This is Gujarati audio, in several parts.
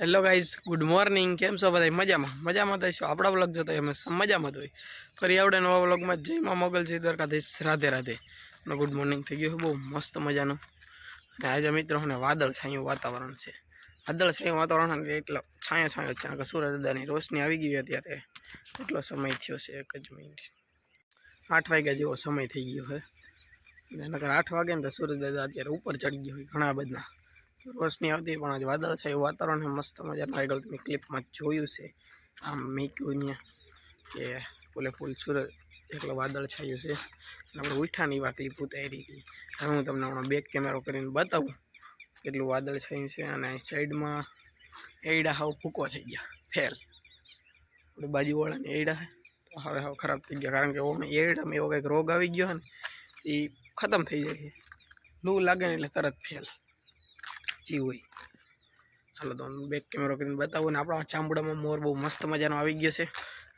હેલો ગાઈઝ ગુડ મોર્નિંગ કેમ છો બધા? મજામાં? મજામાં છો આપણા બ્લોગ જોતા અમે મજામાં હોય. ફરી આવડે નવા બ્લોગમાં જય મા મોગલ, જય દ્વારકાધીશ. રાધે રાધે. ગુડ મોર્નિંગ થઈ ગયું. બહુ મસ્ત મજાનું. અને આજે મિત્રો ને વાદળ છાયું વાતાવરણ છે. વાદળ છાયું વાતાવરણ એટલે છાંયો છાંયો છે. કે સૂરજ દાદાની રોશની આવી ગઈ અત્યારે. એટલો સમય થયો છે એક જ મિનિટ. આઠ વાગ્યા જેવો સમય થઈ ગયો છે. અને નકર આઠ વાગે ને તો સૂરજ અત્યારે ઉપર ચડી ગયો હોય ઘણા બધા. રોશની આવતી પણ આજે વાદળ છે, એવું વાતાવરણ મસ્ત મજાનું. આગળ તમે ક્લિપમાં જોયું છે. આમ મેક્યું ત્યાં કે ફૂલે ફૂલ સુરત એકલો વાદળ છાયું છે. અને આપણે ઉઠાની એવા ક્લિપ ઉતારી હતી હવે હું તમને હમણાં બેક કેમેરો કરીને બતાવું કેટલું વાદળ છાયું છે. અને સાઈડમાં એડા હાવ ફૂકો થઈ ગયા. ફેલ આપણે બાજુવાળાને એડા તો હવે હવે ખરાબ થઈ ગયા. કારણ કે ઓણ એરડામાં એવો કંઈક રોગ આવી ગયો ને એ ખતમ થઈ જાય લૂ લાગે ને એટલે તરત ફેલ જી હોય. હાલો તો બેક કેમેરો કરીને બતાવું ને આપણા ચામડામાં મોર બહુ મસ્ત મજાનો આવી ગયો છે.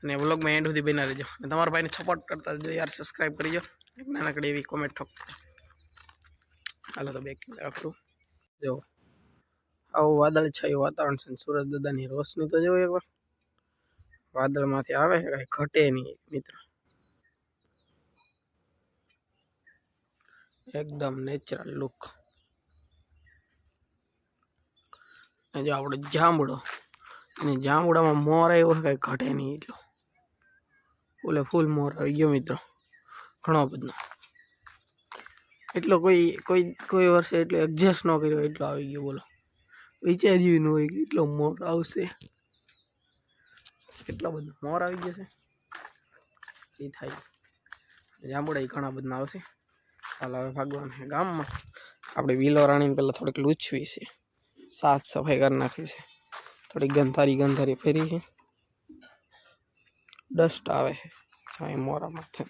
અને વ્લોગમાં એન્ડ સુધી બના લેજો અને તમારા ભાઈને સપોર્ટ કરતા જો યાર સબસ્ક્રાઈબ કરીજો એક નાનકડી એવી કોમેન્ટ ઠોક. હાલો તો બેક કેમેરા કરું જો, આવું વાદળ છાયું વાતાવરણ છે. સુરજ દાદાની રોશની તો જોવો એકવાર. વાદળમાંથી આવે, કાંઈ ઘટે નહીં મિત્ર. એકદમ નેચરલ લુક અને જો આપણો જાંબુડો. અને જાંબુડામાં મોર આવ્યો કાંઈ ઘટે નહીં એટલો. ઓલે ફૂલ મોર આવી ગયો મિત્રો. ઘણો બધો. એટલો કોઈ કોઈ કોઈ વર્ષે એટલો એડજસ્ટ ન કર્યો, એટલો આવી ગયો બોલો. વિચાર્યું ન હોય કે એટલો મોર આવશે. કેટલો બધો મોર આવી જશે એ થાય. જાંબુડા એ ઘણા બધા આવશે. ચાલો હવે ભાગવાનું ગામમાં. આપણે વિલો રાણીને પહેલાં થોડીક લૂછવી છે. સાફ સફાઈ કરી નાખી છે થોડી ગંધારી ગંધારી ફેરી છે ડસ્ટ આવે છે અહીં મોરામાંથી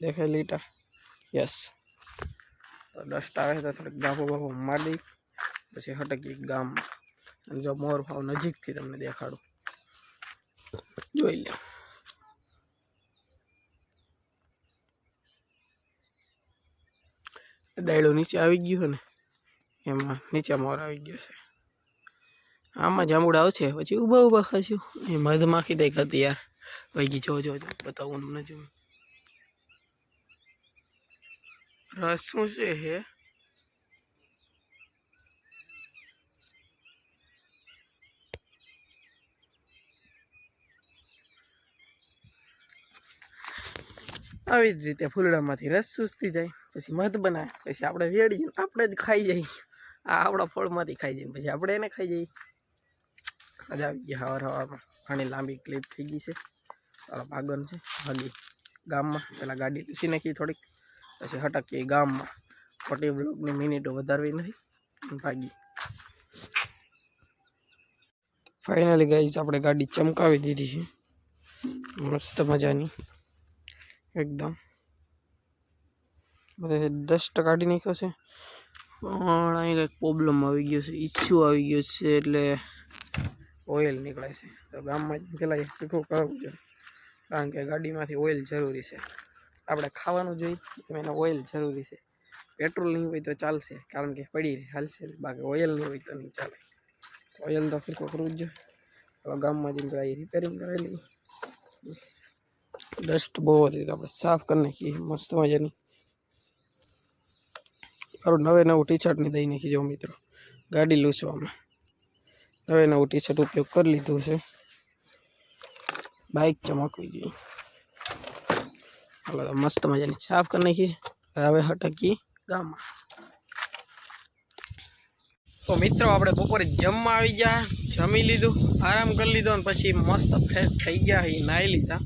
દેખાય લીટા યસ તો ડસ્ટ આવે છે તો થોડીક ગાભો ગાભો મારી દઈ પછી હટકી ગામમાં અને જો મોર ભાવ નજીકથી તમને દેખાડું જોઈ લો ડાયડો નીચે આવી ગયો ને એમાં નીચે મોર આવી ગયો છે. આમાં જાંબુડા આવશે, પછી ઊભા ઊભા ખાશું. એ મધમાખી દઈ હતી યાર. વહી ગઈ, જો જો બતાવું તમને જો. રસ શું છે હે આવી જ રીતે ફૂલડામાંથી રસ સૂસતી જાય, પછી મધ બનાવે, પછી આપણે વેડીએ આપણે જ ખાઈ જઈએ આ આપણા ફળમાંથી ખાઈ જઈએ. પછી આપણે એને ખાઈ જઈએ. મજા આવી ગઈ હવાર હવારમાં. ઘણી લાંબી ક્લિપ થઈ ગઈ છે. ચાલો આગળ છે. ભાગી ગામમાં. પહેલાં ગાડી લીસી નાખી થોડીક. પછી હટકીએ ગામમાં. ખોટી બ્લોકની મિનિટો વધારવી નથી. ભાગી ફાઇનલી ગઈ આપણે ગાડી ચમકાવી દીધી છે. મસ્ત મજાની. એકદમ. બધા ડસ્ટ કાઢી નાખ્યો છે. પણ અહીં કંઈક પ્રોબ્લેમ આવી ગયો છે ઈચ્છું આવી ગયો છે એટલે ઓઇલ નીકળે છે. તો ગામમાં જ પહેલાં તીખું કરવું જોઈએ કારણ કે ગાડીમાંથી ઓઇલ જરૂરી છે. આપણે ખાવાનું જોઈએ એને ઓઇલ જરૂરી છે. પેટ્રોલ નહીં હોય તો ચાલશે, કારણ કે પડી રહે, હાલશે બાકી ઓઇલ નહીં હોય તો નહીં ચાલે. ઓઇલ તો ફીરકો કરવું જ જોઈએ. હવે ગામમાં જઈને પેલા રિપેરિંગ કરાવી લઈએ. ડસ્ટ બહુ હતી, તો આપણે સાફ કરી નાખીએ. મસ્ત મજાની. મારું નવે નવું ટી શર્ટની દઈ નાખી જો મિત્રો. ગાડી લૂછવામાં. નવે નવું ટી શર્ટ ઉપયોગ કરી લીધું છે. બાઇક ચમકવી જોઈએ. હાલો મસ્ત મજાની સાફ કરી નાખી હવે હટકી ગામમાં. તો મિત્રો, આપણે બપોરે જમવા આવી ગયા. જમી લીધું, આરામ કરી લીધો અને પછી મસ્ત ફ્રેશ થઈ ગયા એ નાહી લીધા.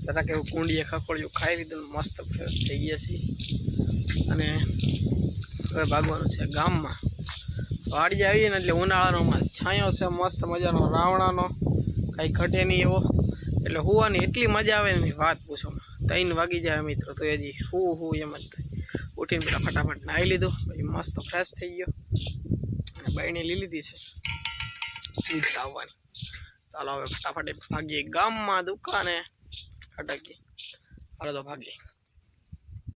જરા એવું કુંડીએ ખખોડિયું, ખાઈ લીધું મસ્ત ફ્રેશ થઈ ગયા છીએ. અને હવે ભાગવાનું છે ગામમાં. વાડી આવીએ ને એટલે ઉનાળાનો છાંયો છે, મસ્ત મજાનો રાવણાનો. કાંઈ ઘટે નહીં એવો. એટલે હોવાની એટલી મજા આવે ને વાત પૂછો ત્રણ વાગી જાય મિત્રો, તો હજી હું હું એમ જ ઉઠીને પેલા ફટાફટ નાહી લીધું, પછી મસ્ત ફ્રેશ થઈ ગયો. અને બાઈને લઈ લીધી છે. ઈજ આવવાની. ચાલો હવે ફટાફટ ભાગીએ. ગામમાં દુકાને અટકીએ હાલો તો ભાગીએ.